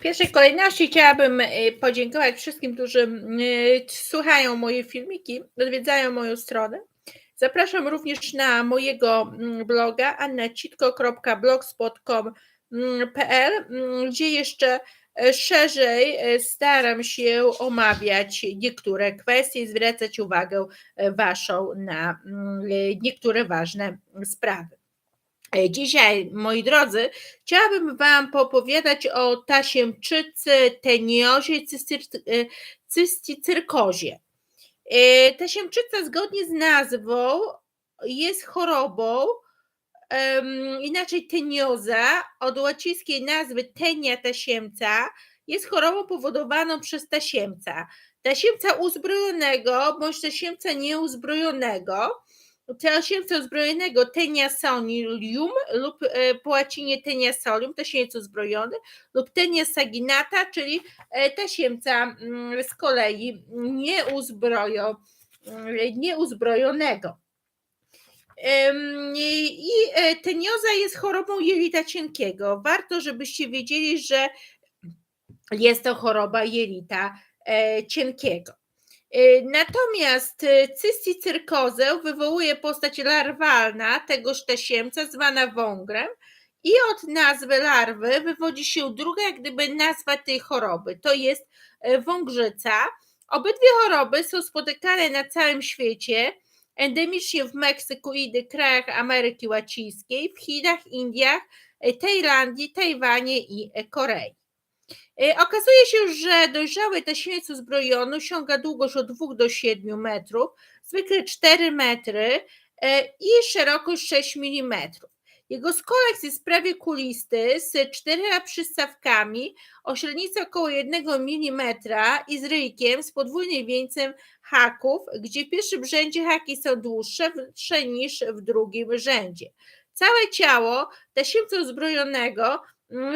W pierwszej kolejności chciałabym y, podziękować wszystkim, którzy y, słuchają moje filmiki, odwiedzają moją stronę. Zapraszam również na mojego mm, bloga annacitko.blogspot.com.pl, mm, gdzie jeszcze e, szerzej e, staram się omawiać niektóre kwestie i zwracać uwagę e, Waszą na mm, niektóre ważne sprawy. E, dzisiaj, moi drodzy, chciałabym Wam popowiadać o tasiemczycy, teniozie, e, cystycyrkozie. E, tasiemczyca zgodnie z nazwą jest chorobą, inaczej tenioza, od łacińskiej nazwy tenia tasiemca, jest chorobą powodowaną przez tasiemca. Tasiemca uzbrojonego bądź tasiemca nieuzbrojonego, Teosiemca uzbrojonego teniasonium lub e, po łacinie teniasolium, tasiemca uzbrojony, lub tenia saginata, czyli e, tasiemca mm, z kolei nieuzbrojo, mm, nieuzbrojonego. I e, tenioza jest chorobą jelita cienkiego. Warto, żebyście wiedzieli, że jest to choroba jelita cienkiego. Y, natomiast y, cysticerkozę wywołuje postać larwalna tegoż tasiemca zwana wągrem i od nazwy larwy wywodzi się druga jak gdyby nazwa tej choroby, to jest y, wągrzyca. Obydwie choroby są spotykane na całym świecie, endemicznie w Meksyku i krajach Ameryki Łacińskiej, w Chinach, Indiach, Tajlandii, Tajwanie i Korei. E, okazuje się, że dojrzały tasiemiec uzbrojony osiąga długość od 2 do 7 metrów, zwykle 4 metry e, i szerokość 6 mm. Jego skoleks jest prawie kulisty z czterema przystawkami o średnicy około 1 mm i z ryjkiem z podwójnym wieńcem haków, gdzie w pierwszym rzędzie haki są dłuższe niż w drugim rzędzie. Całe ciało tasiemca uzbrojonego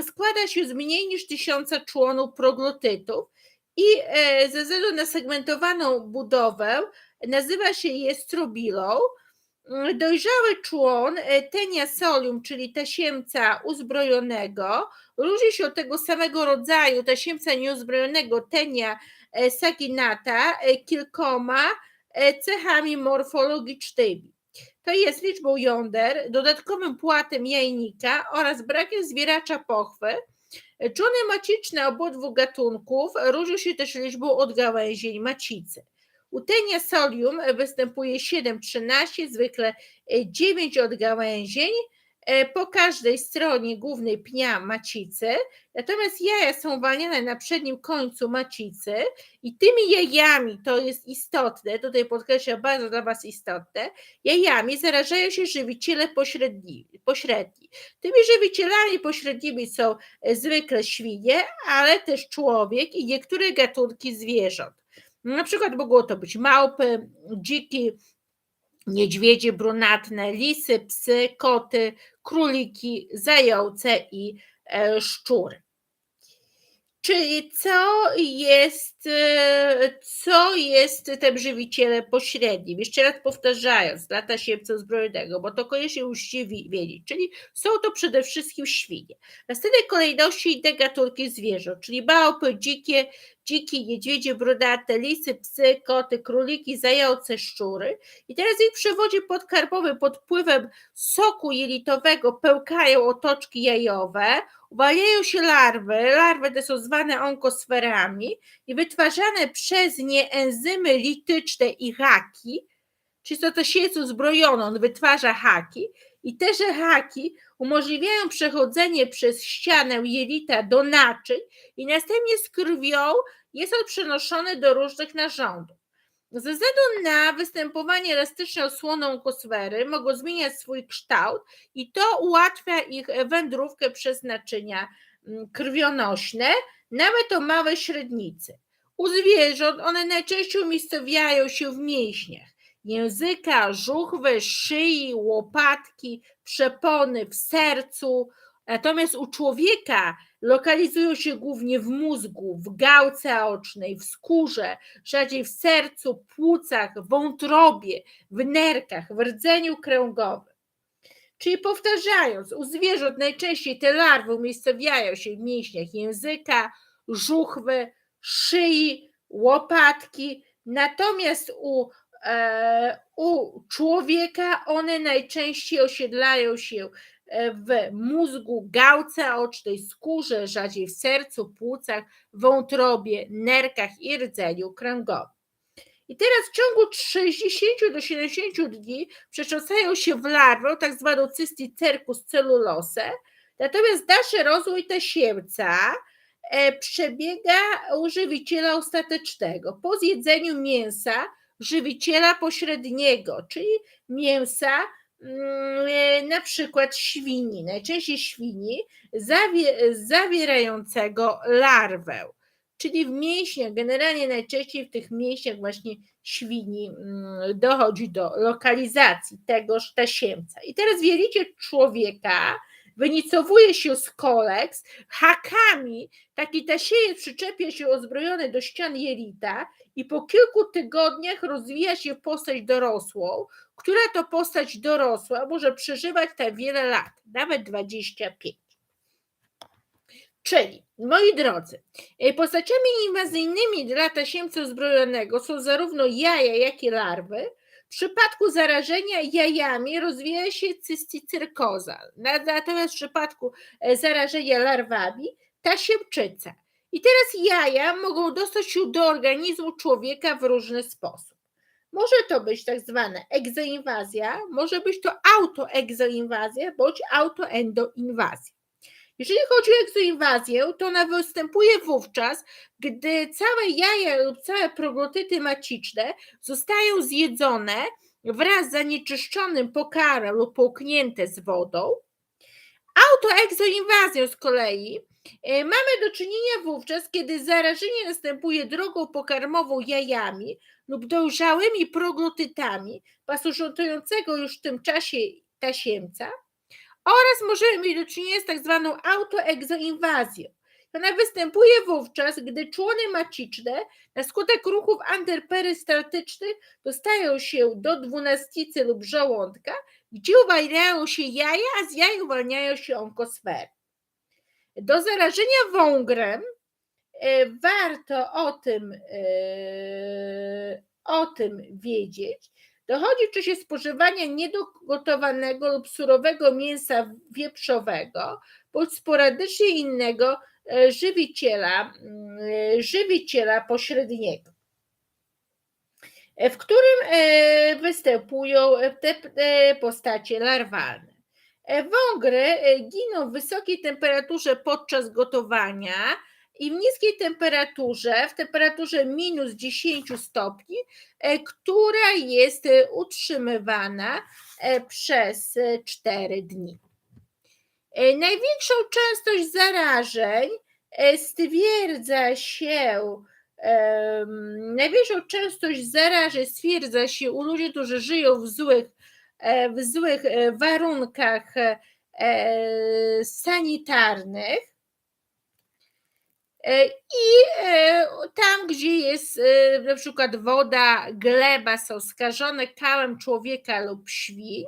składa się z mniej niż tysiąca członów proglotytów i e, ze względu na segmentowaną budowę nazywa się je strobilą. Mm, dojrzały człon e, tenia solium, czyli tasiemca uzbrojonego, różni się od tego samego rodzaju tasiemca nieuzbrojonego tenia e, saginata kilkoma cechami morfologicznymi to jest liczbą jąder, dodatkowym płatem jajnika oraz brakiem zwieracza pochwy. Człony maciczne obydwu gatunków różnią się też liczbą odgałęzień macicy. U tenia solium występuje 7-13, zwykle 9 odgałęzień, po każdej stronie głównej pnia macicy, natomiast jaja są uwalniane na przednim końcu macicy i tymi jajami, to jest istotne, tutaj podkreślam bardzo dla Was istotne, jajami zarażają się żywiciele pośredni. pośredni. Tymi żywicielami pośrednimi są e, zwykle świnie, ale też człowiek i niektóre gatunki zwierząt. Na przykład mogło to być małpy, dziki, niedźwiedzie brunatne, lisy, psy, koty, króliki, zające i e, szczury. Czyli co jest, e, co jest tym żywicielem pośrednim? Jeszcze raz powtarzając, lata siewca zbrojnego, bo to koniecznie musicie wiedzieć. Czyli są to przede wszystkim świnie. W następnej kolejności te gatunki zwierząt, czyli małpy, dzikie, dziki, niedźwiedzie, brudate, lisy, psy, koty, króliki, zające, szczury. I teraz ich przewodzie podkarpowy pod wpływem soku jelitowego pełkają otoczki jajowe, uwalniają się larwy, larwy te są zwane onkosferami i wytwarzane przez nie enzymy lityczne i haki, czyli to to siedzu zbrojone, on wytwarza haki i te haki umożliwiają przechodzenie przez ścianę jelita do naczyń i następnie z krwią jest on przenoszony do różnych narządów. Ze względu na występowanie elastycznej osłony onkosfery mogą zmieniać swój kształt i to ułatwia ich wędrówkę przez naczynia mm, krwionośne, nawet o małe średnicy. U zwierząt one najczęściej umiejscowiają się w mięśniach języka, żuchwy, szyi, łopatki, przepony, w sercu. Natomiast u człowieka lokalizują się głównie w mózgu, w gałce ocznej, w skórze, rzadziej w sercu, płucach, wątrobie, w nerkach, w rdzeniu kręgowym. Czyli powtarzając, u zwierząt najczęściej te larwy umiejscowiają się w mięśniach języka, żuchwy, szyi, łopatki, natomiast u, u człowieka one najczęściej osiedlają się e, w mózgu, gałce ocznej, skórze, rzadziej w sercu, płucach, wątrobie, nerkach i rdzeniu kręgowym. I teraz w ciągu 60 do 70 dni przecząsają się w larwę, tak zwaną cysticercus cellulose, natomiast dalszy rozwój tasiemca e, przebiega u żywiciela ostatecznego po zjedzeniu mięsa żywiciela pośredniego, czyli mięsa mm, e, na przykład świni, najczęściej świni, zawierającego larwę czyli w mięśniach, generalnie najczęściej w tych mięśniach właśnie świni mm, dochodzi do lokalizacji tegoż tasiemca. I teraz wielicie człowieka wynicowuje się z koleks, hakami taki tasiejec przyczepia się ozbrojony do ścian jelita i po kilku tygodniach rozwija się postać dorosłą, która to postać dorosła może przeżywać tak wiele lat, nawet 25. Czyli, moi drodzy, e, postaciami inwazyjnymi dla tasiemca zbrojonego są zarówno jaja, jak i larwy. Przypadku zarażenia jajami rozwija się cysticerkoza, natomiast w przypadku e, zarażenia larwami tasiemczyca. I teraz jaja mogą dostać się do organizmu człowieka w różny sposób. Może to być tak zwana egzoinwazja, może być to autoegzoinwazja bądź autoendoinwazja. Jeżeli chodzi o egzoinwazję, to ona występuje wówczas, gdy całe jaja lub całe proglotyty maciczne zostają zjedzone wraz z zanieczyszczonym pokarem lub połknięte z wodą. Autoegzoinwazją z kolei e, mamy do czynienia wówczas, kiedy zarażenie następuje drogą pokarmową jajami lub dojrzałymi proglotytami pasującego już w tym czasie tasiemca oraz możemy mieć do czynienia z tak zwaną autoegzoinwazją. Ona występuje wówczas, gdy człony maciczne na skutek ruchów antyperystaltycznych dostają się do dwunasticy lub żołądka, gdzie uwalniają się jaja, a z jaj uwalniają się onkosfery. Do zarażenia wągrem e, warto o tym, e, o tym wiedzieć, Dochodzi w czasie spożywania niedogotowanego lub surowego mięsa wieprzowego bądź sporadycznie innego e, żywiciela, mm, e, żywiciela pośredniego, e, w którym występują te postacie larwalne. Wągry giną w wysokiej temperaturze podczas gotowania, i w niskiej temperaturze, w temperaturze minus 10 stopni, e, która jest e, utrzymywana e, przez 4 dni. Największą częstość zarażeń stwierdza się, największą częstość zarażeń stwierdza się u ludzi, którzy żyją w złych, w złych warunkach sanitarnych I e, tam, gdzie jest e, na przykład woda, gleba są skażone kałem człowieka lub świń.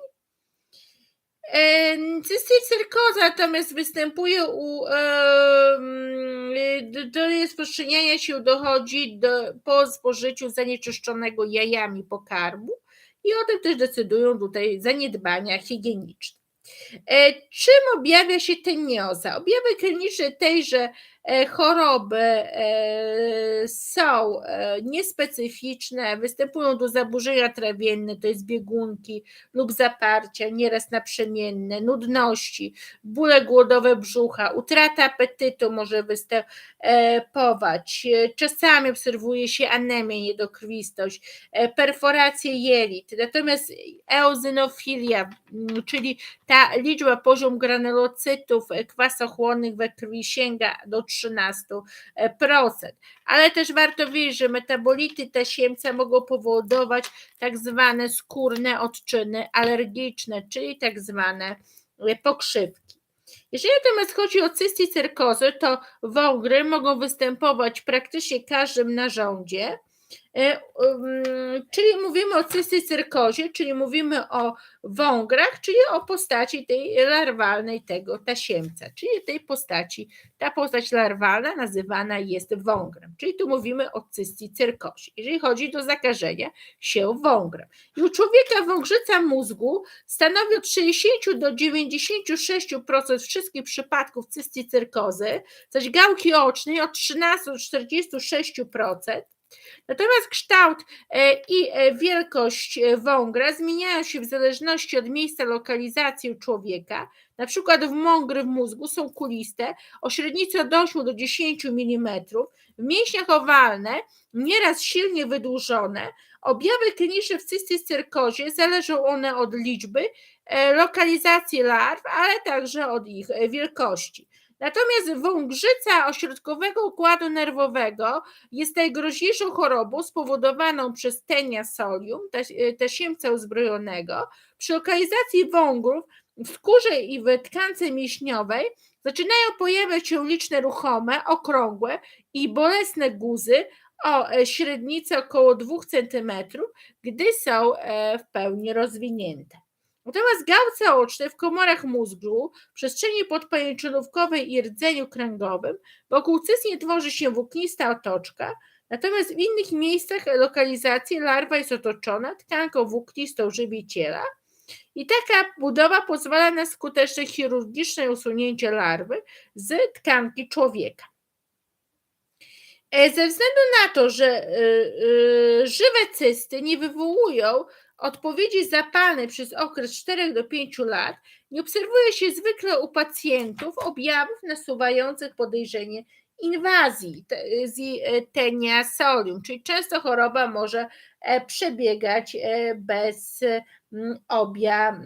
Cystycerkoza natomiast występuje u, do rozprzestrzeniania się dochodzi do, po spożyciu zanieczyszczonego jajami pokarmu i o tym też decydują tutaj zaniedbania higieniczne. Czym objawia się tenioza? Objawy kliniczne tejże E, choroby e, są e, niespecyficzne, występują do zaburzenia trawienne, to jest biegunki lub zaparcia, nieraz naprzemienne, nudności, bóle głodowe brzucha, utrata apetytu może występować. Czasami obserwuje się anemię, niedokrwistość, perforację jelit. Natomiast eozynofilia, czyli ta liczba, poziom granulocytów kwasochłonnych we krwi sięga do 13%. Ale też warto wiedzieć, że metabolity tasiemca mogą powodować tak zwane skórne odczyny alergiczne, czyli tak zwane pokrzywki. Jeżeli natomiast chodzi o cysticerkozę, to wągry mogą występować w praktycznie każdym narządzie, E, czyli mówimy o cystycerkozie, czyli mówimy o wągrach, czyli o postaci tej larwalnej tego tasiemca, czyli tej postaci, ta postać larwalna nazywana jest wągrem, czyli tu mówimy o cystycerkozie, jeżeli chodzi do zakażenia się wągrem. I u człowieka wągrzyca mózgu stanowi od 60 do 96% wszystkich przypadków cystycerkozy, zaś gałki ocznej od 13 do 46%, Natomiast kształt e, i e, wielkość e, wągra zmieniają się w zależności od miejsca lokalizacji człowieka. Na przykład wągry w mózgu są kuliste, o średnicy od 8 do 10 mm, w mięśniach owalne, nieraz silnie wydłużone. Objawy kliniczne w cystycerkozie zależą one od liczby, lokalizacji larw, ale także od ich wielkości. Natomiast wągrzyca ośrodkowego układu nerwowego jest najgroźniejszą chorobą spowodowaną przez tenia solium, tasiemca uzbrojonego. Przy lokalizacji wągrów w skórze i w tkance mięśniowej zaczynają pojawiać się liczne ruchome, okrągłe i bolesne guzy o e, średnicy około 2 cm, gdy są e, w pełni rozwinięte. Natomiast gałce oczne w komorach mózgu, przestrzeni podpajęczynówkowej i rdzeniu kręgowym, wokół cysnie tworzy się włóknista otoczka, natomiast w innych miejscach lokalizacji larwa jest otoczona tkanką włóknistą żywiciela i taka budowa pozwala na skuteczne chirurgiczne usunięcie larwy z tkanki człowieka. E, ze względu na to, że y, y, żywe cysty nie wywołują odpowiedzi zapalnej przez okres 4 do 5 lat nie obserwuje się zwykle u pacjentów objawów nasuwających podejrzenie inwazji e, tenia solium, czyli często choroba może e, przebiegać e, bez objawowo.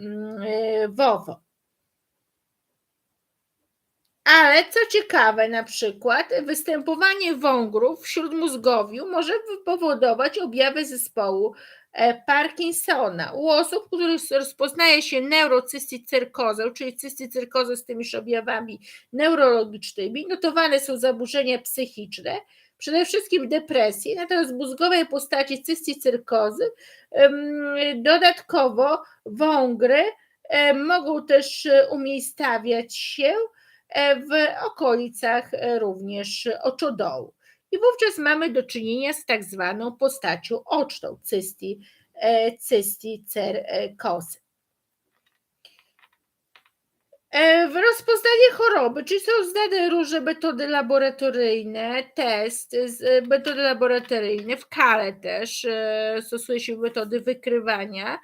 Ale co ciekawe, na przykład występowanie wągrów wśród mózgowiu może powodować objawy zespołu E, Parkinsona. U osób, których rozpoznaje się neurocystycerkozę, czyli cystycerkozę z tymi objawami neurologicznymi, notowane są zaburzenia psychiczne, przede wszystkim depresje, natomiast w mózgowej postaci cystycerkozy dodatkowo wągry e, mogą też umiejscawiać się e, w okolicach również oczodołu i wówczas mamy do czynienia z tak zwaną postacią oczną cysti, e, cysticerkozy. E, w rozpoznanie choroby, czyli są znane różne metody laboratoryjne, test, metody laboratoryjne, w kale też e, stosuje się metody wykrywania,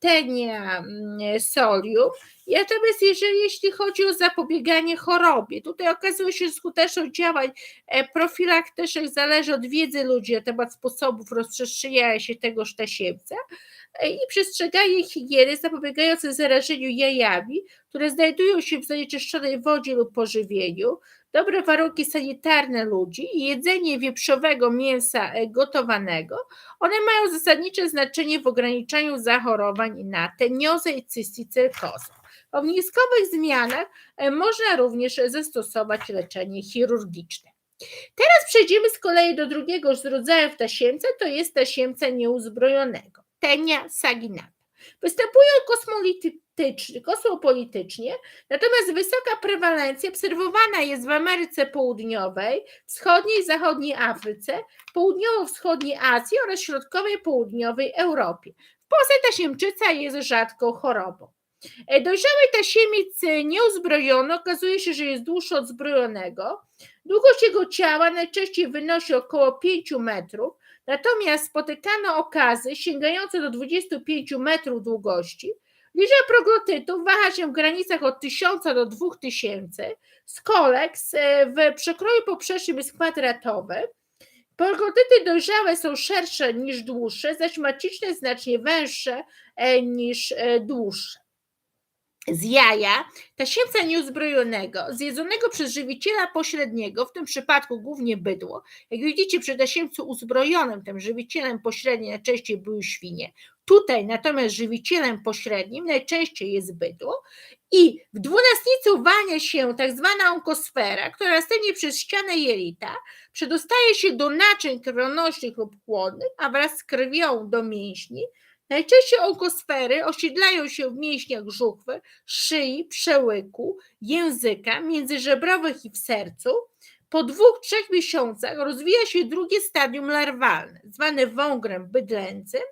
tenia mm, solium. Natomiast jeżeli jeśli chodzi o zapobieganie chorobie, tutaj okazuje się, że skuteczność działań e, profilaktycznych zależy od wiedzy ludzi na temat sposobów rozprzestrzeniania się tegoż tasiemca e, i przestrzeganie higieny zapobiegające zarażeniu jajami, które znajdują się w zanieczyszczonej wodzie lub pożywieniu, dobre warunki sanitarne ludzi i jedzenie wieprzowego mięsa e, gotowanego, one mają zasadnicze znaczenie w ograniczaniu zachorowań na teniozę i cysticerkozę. O wniskowych zmianach e, można również zastosować leczenie chirurgiczne. Teraz przejdziemy z kolei do drugiego z rodzajów tasiemca, to jest tasiemca nieuzbrojonego, tenia saginata. Występują kosmopolitycznie, kosmopolitycznie, natomiast wysoka prewalencja obserwowana jest w Ameryce Południowej, wschodniej zachodniej Afryce, południowo-wschodniej Azji oraz środkowej południowej Europie. W Polsce tasiemczyca jest rzadką chorobą. E, dojrzały tasiemiec nieuzbrojony okazuje się, że jest dłuższy od zbrojonego. Długość jego ciała najczęściej wynosi około 5 metrów, natomiast spotykano okazy sięgające do 25 metrów długości. Liczba proglotytów waha się w granicach od 1000 do 2000. Skoleks e, w przekroju poprzecznym jest kwadratowy. Proglotyty dojrzałe są szersze niż dłuższe, zaś maciczne znacznie węższe e, niż dłuższe. Z jaja tasiemca nieuzbrojonego, zjedzonego przez żywiciela pośredniego, w tym przypadku głównie bydło. Jak widzicie, przy tasiemcu uzbrojonym, tym żywicielem pośrednim najczęściej były świnie. Tutaj natomiast żywicielem pośrednim najczęściej jest bydło. I w dwunastnicy uwalnia się tak zwana onkosfera, która następnie przez ścianę jelita przedostaje się do naczyń krwionośnych lub chłodnych, a wraz z krwią do mięśni. Najczęściej onkosfery osiedlają się w mięśniach żuchwy, szyi, przełyku, języka, międzyżebrowych i w sercu. Po dwóch, trzech miesiącach rozwija się drugie stadium larwalne, zwane wągrem bydlęcym.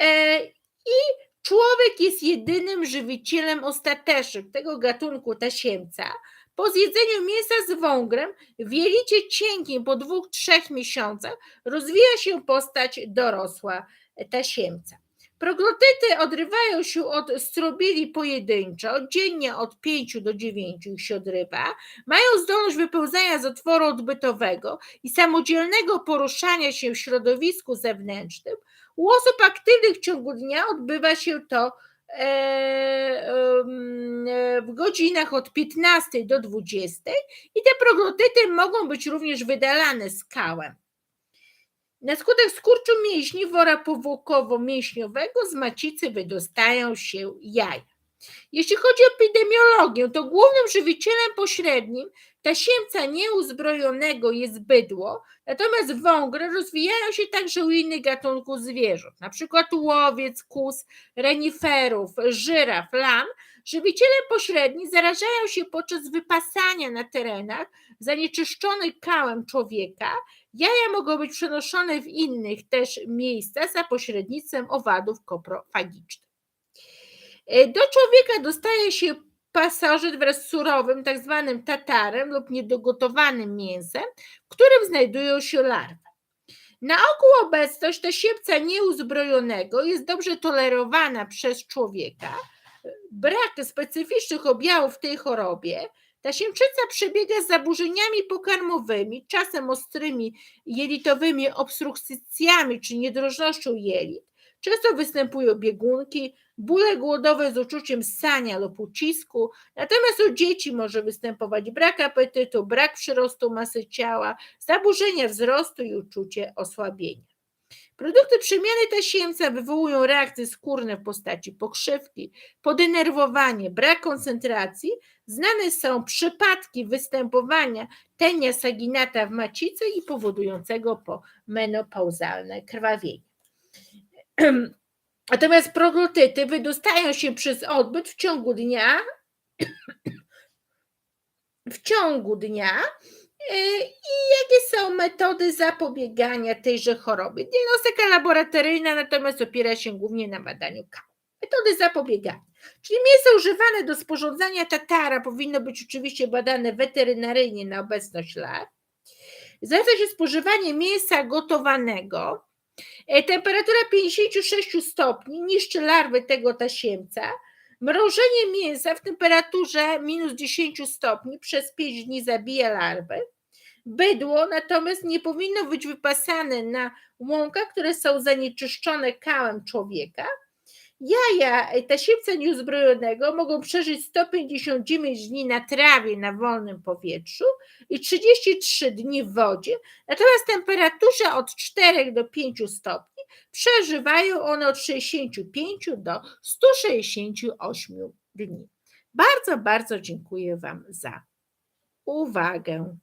E, I człowiek jest jedynym żywicielem ostatecznym tego gatunku tasiemca. Po zjedzeniu mięsa z wągrem w jelicie cienkim po dwóch, trzech miesiącach rozwija się postać dorosła tasiemca. Proglotyty odrywają się od strobili pojedynczo, dziennie od 5 do 9 ich się odrywa, mają zdolność wypełzania z otworu odbytowego i samodzielnego poruszania się w środowisku zewnętrznym. U osób aktywnych w ciągu dnia odbywa się to e, w godzinach od 15 do 20 i te proglotyty mogą być również wydalane skałem. Na skutek skurczu mięśni wora powłokowo-mięśniowego z macicy wydostają się jaja. Jeśli chodzi o epidemiologię, to głównym żywicielem pośrednim tasiemca nieuzbrojonego jest bydło, natomiast wągry rozwijają się także u innych gatunków zwierząt, przykład łowiec, kus, reniferów, żyraf, lam. Żywiciele pośredni zarażają się podczas wypasania na terenach zanieczyszczonych kałem człowieka. Jaja mogą być przenoszone w innych też miejscach za pośrednictwem owadów koprofagicznych. E, do człowieka dostaje się pasożyt wraz z surowym, tak zwanym tatarem lub niedogotowanym mięsem, w którym znajdują się larwy. Na ogół obecność tasiemca nieuzbrojonego jest dobrze tolerowana przez człowieka. Brak specyficznych objawów w tej chorobie Tasiemczyca przebiega z zaburzeniami pokarmowymi, czasem ostrymi jelitowymi obstrukcjami czy niedrożnością jelit. Często występują biegunki, bóle głodowe z uczuciem ssania lub ucisku, natomiast u dzieci może występować brak apetytu, brak przyrostu masy ciała, zaburzenia wzrostu i uczucie osłabienia. Produkty przemiany tasiemca wywołują reakcje skórne w postaci pokrzywki, podenerwowanie, brak koncentracji. Znane są przypadki występowania tenia saginata w macicy i powodującego po menopauzalne krwawienie. Natomiast proglotyty wydostają się przez odbyt w ciągu dnia w ciągu dnia i jakie są metody zapobiegania tejże chorobie. Diagnostyka laboratoryjna natomiast opiera się głównie na badaniu K. Metody zapobiegania. Czyli mięso używane do sporządzania tatara powinno być oczywiście badane weterynaryjnie na obecność lat. Zaleca się spożywanie mięsa gotowanego, E, temperatura 56 stopni niszczy larwy tego tasiemca. Mrożenie mięsa w temperaturze minus 10 stopni przez 5 dni zabija larwy. Bydło natomiast nie powinno być wypasane na łąkach, które są zanieczyszczone kałem człowieka. Jaja tasiemca nieuzbrojonego mogą przeżyć 159 dni na trawie na wolnym powietrzu i 33 dni w wodzie, natomiast temperaturze od 4 do 5 stopni przeżywają one od 65 do 168 dni. Bardzo, bardzo dziękuję Wam za uwagę.